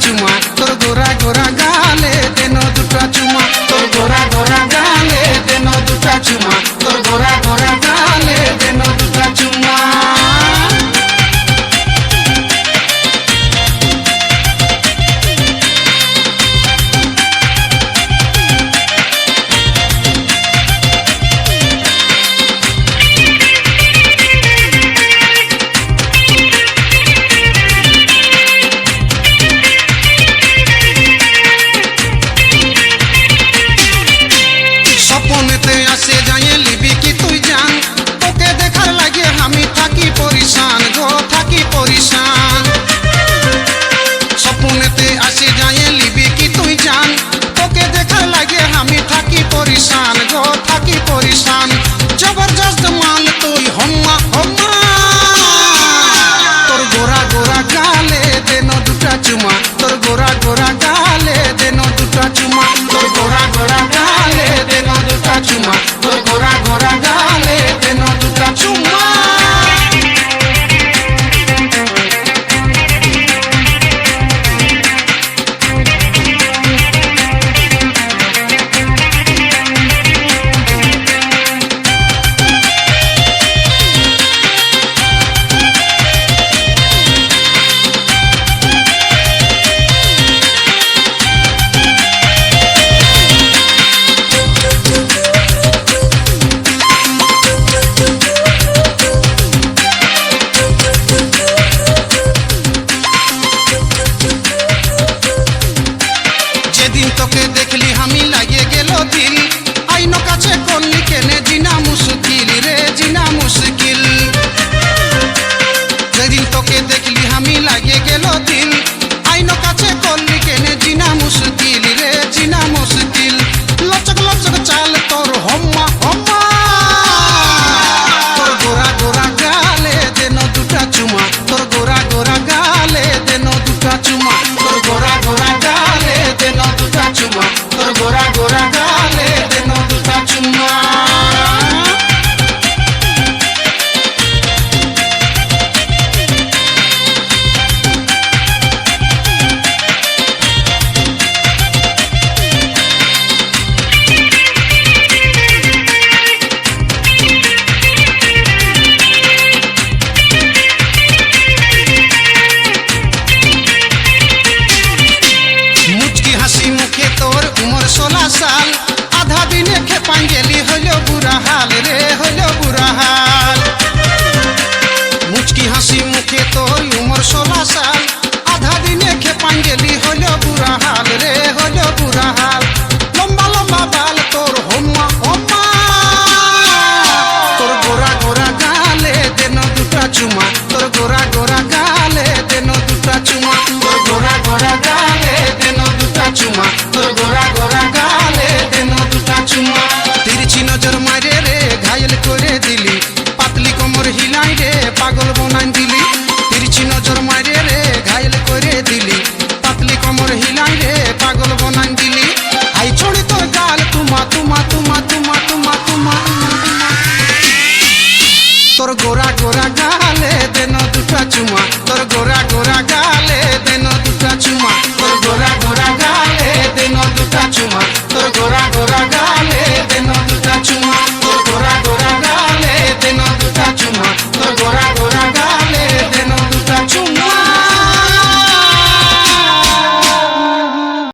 চুমা তোর গোরা গোরা গাল দেখে তোর উমর ষোলা সাল। আধা দিনে খেপান গেলি হইল বুড়া হাল রে হইল বুড়া হাল। লম্বা লম্বা বাল তোর হোম্মা হোম্মা তোর গোরা গোরা গালে দেন দুটা চুমা, তোর গোরা গোরা গালে দেন দুটা চুমা। তোর গোরা গোরা গালে দেন দুটা চুমা, তোর গোরা গোরা গালে দেন দুটা চুমা। তিরছি নজর মারে রে, ঘায়ল করে দিলি। পাতলি কোমর হিলাই রে, পাগল বনাই